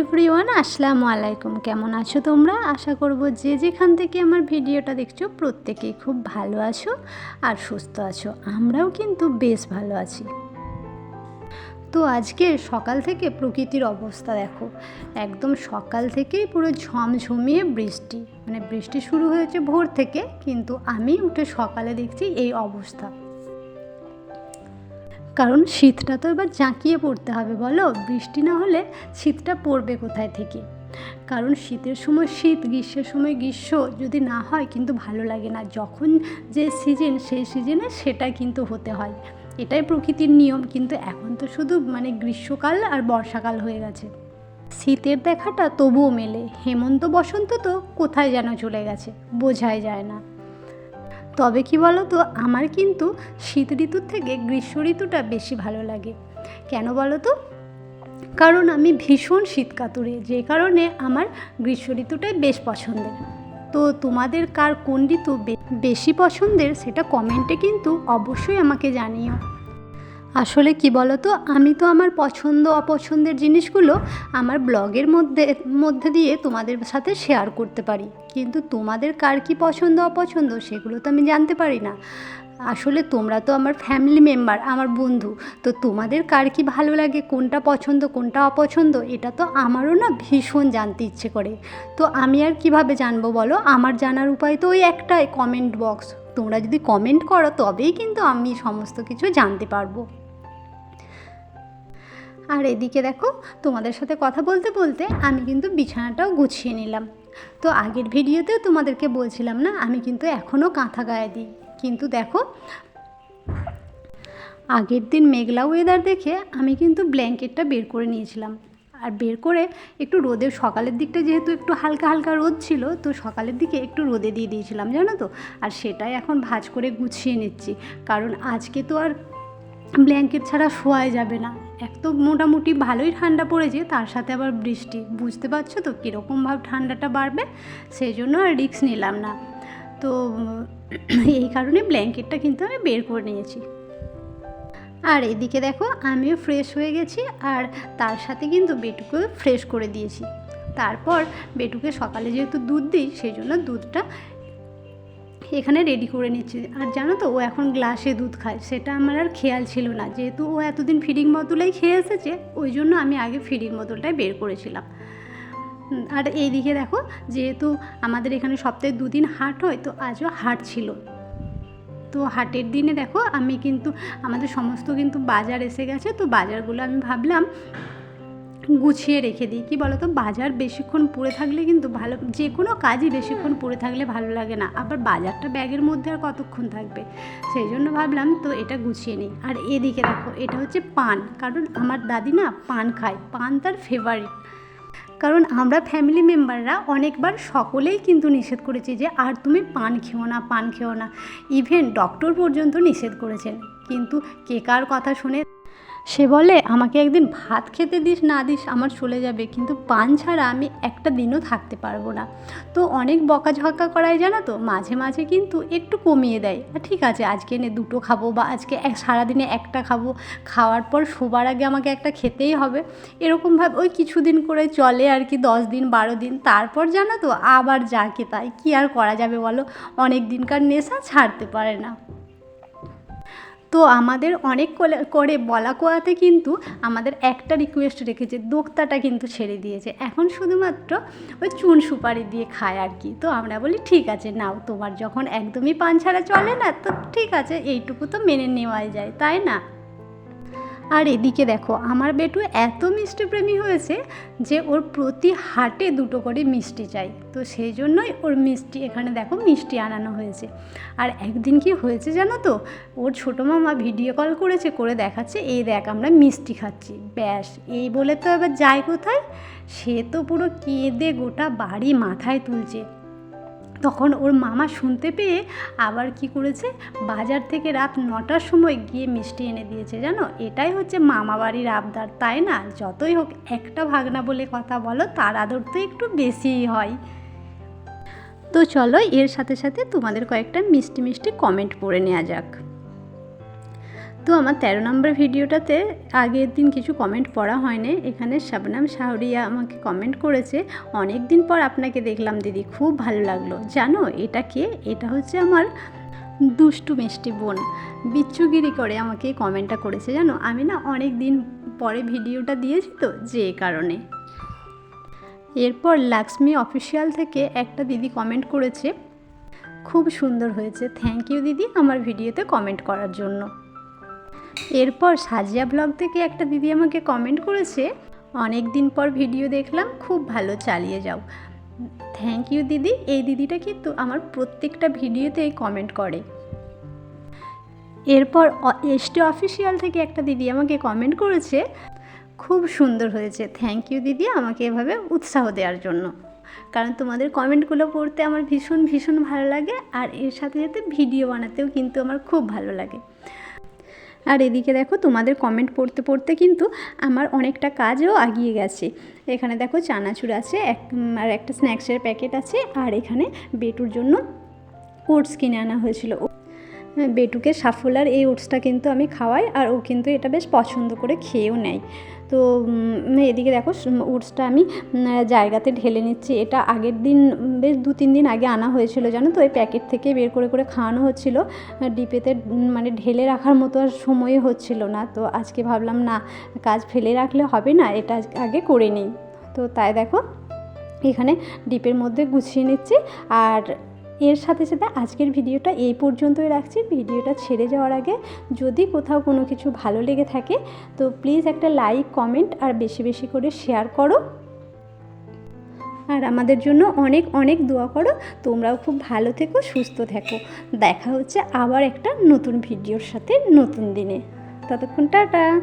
Everyone, আসসালামু আলাইকুম। কেমন আছো তোমরা? আশা করব যে যেখান থেকে আমার ভিডিওটা দেখছ প্রত্যেকেই খুব ভালো আছো আর সুস্থ আছো। আমরাও কিন্তু বেশ ভালো আছি। তো আজকে সকাল থেকে প্রকৃতির অবস্থা দেখো। একদম সকাল থেকেই পুরো ঝমঝমিয়ে বৃষ্টি। মানে বৃষ্টি শুরু হয়েছে ভোর থেকে, কিন্তু আমি উঠে সকালে দেখছি এই অবস্থা। কারণ শীতটা তো এবার জাঁকিয়ে পড়তে হবে, বলো? বৃষ্টি না হলে শীতটা পড়বে কোথায় থেকে? কারণ শীতের সময় শীত, গ্রীষ্মের সময় গ্রীষ্ম যদি না হয় কিন্তু ভালো লাগে না। যখন যে সিজন সেই সিজনে সেটা কিন্তু হতে হয়। এটাই প্রকৃতির নিয়ম, কিন্তু এখন তো শুধু মানে গ্রীষ্মকাল আর বর্ষাকাল হয়ে গেছে। শীতের দেখাটা তবুও মেলে। হেমন্ত বসন্ত তো কোথায় যেন চলে গেছে, বোঝাই যায় না। তবে কি বলো তো আমার কিন্তু শীত ঋতুর থেকে গ্রীষ্ম ঋতুটা বেশি ভালো লাগে। কেন বলো তো কারণ আমি ভীষণ শীত কাতুরে যে কারণে আমার গ্রীষ্ম ঋতুটাই বেশ পছন্দের। তো তোমাদের কার কোন ঋতু বেশি পছন্দের সেটা কমেন্টে কিন্তু অবশ্যই আমাকে জানিও। আসলে কি বলো তো আমি তো আমার পছন্দ, অপছন্দের জিনিসগুলো আমার ব্লগের মধ্যে মধ্যে দিয়ে তোমাদের সাথে শেয়ার করতে পারি। কিন্তু তোমাদের কার কি পছন্দ, অপছন্দ সেগুলো তো আমি জানতে পারি না। আসলে তোমরা তো আমার ফ্যামিলি মেম্বার আমার বন্ধু, তো তোমাদের কার কি ভালো লাগে? কোনটা পছন্দ, কোনটা অপছন্দ? এটা তো আমারও না ভীষণ জানতে ইচ্ছে করে। তো আমি আর কীভাবে জানব বলো? আমার জানার উপায় তো ওই একটাই কমেন্ট বক্স তোমরা যদি কমেন্ট করো, তবেই কিন্তু আমি সমস্ত কিছু জানতে পারব। আর এদিকে দেখো, তোমাদের সাথে কথা বলতে বলতে আমি কিন্তু বিছানাটাও গুছিয়ে নিলাম। তো আগের ভিডিওতেও তোমাদেরকে বলছিলাম না, আমি কিন্তু এখনও কাঁথা গায়ে দিই। কিন্তু দেখো, আগের দিন মেঘলা ওয়েদার দেখে আমি কিন্তু ব্ল্যাঙ্কেটটা বের করে নিয়েছিলাম। আর বের করে একটু রোদে, সকালের দিকটা যেহেতু একটু হালকা হালকা রোদ ছিল, তো সকালের দিকে একটু রোদে দিয়ে দিয়েছিলাম, জানো তো? আর সেটাই এখন ভাঁজ করে গুছিয়ে নিচ্ছি। কারণ আজকে তো আর ব্ল্যাঙ্কেট ছাড়া শোয়াই যাবে না। এক তো মোটামুটি ভালোই ঠান্ডা পড়েছে, তার সাথে আবার বৃষ্টি। বুঝতে পারছ তো কীরকমভাবে ঠান্ডাটা বাড়বে? সেই জন্য আর রিস্ক নিলাম না। তো এই কারণে ব্ল্যাঙ্কেটটা কিন্তু আমি বের করে নিয়েছি। আর এদিকে দেখো, আমিও ফ্রেশ হয়ে গেছি আর তার সাথে কিন্তু বেটুকেও ফ্রেশ করে দিয়েছি। তারপর বেটুকে সকালে যেহেতু দুধ দিই, সেই জন্য দুধটা এখানে রেডি করে নিচ্ছি। আর জানো তো, ও এখন গ্লাসে দুধ খায়, সেটা আমার আর খেয়াল ছিল না। যেহেতু ও এতদিন ফিডিং বোতলেই খেয়ে এসেছে, ওই জন্য আমি আগে ফিডিং বোতলটাই বের করেছিলাম। আর এইদিকে দেখো, যেহেতু আমাদের এখানে সপ্তাহে দুদিন হাট হয়, তো আজও হাট ছিল। তো হাটের দিনে দেখো আমি কিন্তু, আমাদের সমস্ত কিন্তু বাজার এসে গেছে, তো বাজারগুলো আমি ভাবলাম গুছিয়ে রেখে দিই। কী বলো তো বাজার বেশিক্ষণ পড়ে থাকলে কিন্তু ভালো, যে কোনো কাজই বেশিক্ষণ পড়ে থাকলে ভালো লাগে না। আবার বাজারটা ব্যাগের মধ্যে আর কতক্ষণ থাকবে? সেই জন্য ভাবলাম তো এটা গুছিয়ে নিই। আর এদিকে দেখো, এটা হচ্ছে পান। কারণ আমার দাদি না পান খায়। পান তার ফেভারিট কারণ আমরা ফ্যামিলি মেম্বাররা অনেকবার সকলেই কিন্তু নিষেধ করেছি যে, আর তুমি পান খেও না, পান খেও না। ইভেন ডক্টর পর্যন্ত নিষেধ করেছেন। কিন্তু কে কার কথা শুনে সে বলে, আমাকে একদিন ভাত খেতে দিস, না দিস, আমার চলে যাবে। কিন্তু পান ছাড়া আমি একটা দিনও থাকতে পারব না। তো অনেক বকাঝকা করাই জানো তো? মাঝে মাঝে কিন্তু একটু কমিয়ে দেয়। ঠিক আছে, আজকে এনে দুটো খাব বা আজকে সারাদিনে একটা খাব। খাওয়ার পর শোবার আগে আমাকে একটা খেতেই হবে। এরকমভাবে ওই কিছুদিন করে চলে আর কি, দশ দিন, বারো দিন। তারপর জানো তো, আবার যাকে তাই কী আর করা যাবে বলো? অনেক দিনকার নেশা ছাড়তে পারে না। তো আমাদের অনেক করে বলা কোয়াতে কিন্তু আমাদের একটা রিকোয়েস্ট রেখেছে, দোক্তাটা কিন্তু ছেড়ে দিয়েছে। এখন শুধুমাত্র ওই চুন সুপারি দিয়ে খায় আর কি। তো আমরা বলি, ঠিক আছে, নাও। তোমার যখন একদমই পান ছাড়া চলে না, তো ঠিক আছে, এইটুকু তো মেনে নেওয়াই যায়, তাই না? আর এদিকে দেখো, আমার বেটু এত মিষ্টি প্রেমী হয়েছে যে ওর প্রতি হাটে দুটো করে মিষ্টি চাই। তো সেই জন্যই ওর মিষ্টি এখানে দেখো মিষ্টি আনানো হয়েছে। আর একদিন কি হয়েছে জানো তো, ওর ছোটো মামা ভিডিও কল করেছে, করে দেখাচ্ছে, এই দেখ আমরা মিষ্টি খাচ্ছি। ব্যাস, এই বলে তো এবার যায় কোথায়? সে তো পুরো কেঁদে গোটা বাড়ি মাথায় তুলছে। তখন ওর মামা শুনতে পেয়ে আবার কি করেছে? বাজার থেকে রাত নটার সময় গিয়ে মিষ্টি এনে দিয়েছে, জানো? এটাই হচ্ছে মামা বাড়ির আবদার, তাই না? যতই হোক একটা ভাগনা বলে কথা বলো, তার আদর তো একটু বেশিই হয়। তো চলো, এর সাথে সাথে তোমাদের কয়েকটা মিষ্টি মিষ্টি কমেন্ট পড়ে নেওয়া যাক। তো আমার তেরো নম্বর ভিডিওটাতে আগের দিন কিছু কমেন্ট পড়া হয়নি। এখানে শাবনাম শাহরিয়া আমাকে কমেন্ট করেছে অনেক দিন পর আপনাকে দেখলাম দিদি, খুব ভালো লাগল। জানো এটা কে? এটা হচ্ছে আমার দুষ্টু মিষ্টি বোন। বিচ্ছুগিরি করে আমাকে কমেন্টটা করেছে, জানো? আমি না অনেক দিন পরে ভিডিওটা দিয়েছি তো, যে কারণে। এরপর লাক্সমি অফিসিয়াল থেকে একটা দিদি কমেন্ট করেছে, খুব সুন্দর হয়েছে। থ্যাংক ইউ দিদি আমার ভিডিওতে কমেন্ট করার জন্য। এরপর সাজিয়া ব্লগ থেকে একটা দিদি আমাকে কমেন্ট করেছে অনেক দিন পর ভিডিও দেখলাম, খুব ভালো, চালিয়ে যাও। থ্যাংক ইউ দিদি, এই দিদিটা কিন্তু আমার প্রত্যেকটা ভিডিওতেই কমেন্ট করে। এরপর এসটি অফিসিয়াল থেকে একটা দিদি আমাকে কমেন্ট করেছে, খুব সুন্দর হয়েছে থ্যাংক ইউ দিদি আমাকে এভাবে উৎসাহ দেওয়ার জন্য। কারণ তোমাদের কমেন্টগুলো পড়তে আমার ভীষণ ভীষণ ভালো লাগে, আর এর সাথে সাথে ভিডিও বানাতেও কিন্তু আমার খুব ভালো লাগে। আর এদিকে দেখো তোমাদের কমেন্ট পড়তে পড়তে কিন্তু আমার অনেকটা কাজও আগিয়ে গেছে। এখানে দেখো চানাচুর আছে, এক, আর একটা স্ন্যাক্সের প্যাকেট আছে, আর এখানে বেটুর জন্য ওটস কিনে আনা হয়েছিল। বেটুকে সাফলার এই ওটসটা কিন্তু আমি খাওয়াই, আর ও কিন্তু এটা বেশ পছন্দ করে খেয়েও নেয়। তো এদিকে দেখো ওটসটা আমি জায়গাতে ঢেলে নিচ্ছি। এটা আগের দিন বেশ দু তিন দিন আগে আনা হয়েছিল, জানো তো? ওই প্যাকেট থেকে বের করে করে খাওয়ানো হচ্ছিল। ডিপেতে মানে ঢেলে রাখার মতো আর সময় হচ্ছিল না। তো আজকে ভাবলাম, না, কাজ ফেলে রাখলে হবে না, এটা আগে করে নিই। তো তাই দেখো, এখানে ডিপের মধ্যে গুছিয়ে নিচ্ছি। আর এর সাথে সাথে আজকের ভিডিওটা এই পর্যন্তই রাখছি। ভিডিওটা ছেড়ে যাওয়ার আগে যদি কোথাও কোনো কিছু ভালো লেগে থাকে, তো প্লিজ একটা লাইক কমেন্ট আর বেশি বেশি করে শেয়ার করো। আর আমাদের জন্য অনেক অনেক দোয়া করো। তোমরাও খুব ভালো থেকো, সুস্থ থেকো। দেখা হচ্ছে আবার একটা নতুন ভিডিওর সাথে নতুন দিনে। ততক্ষণ টাটা!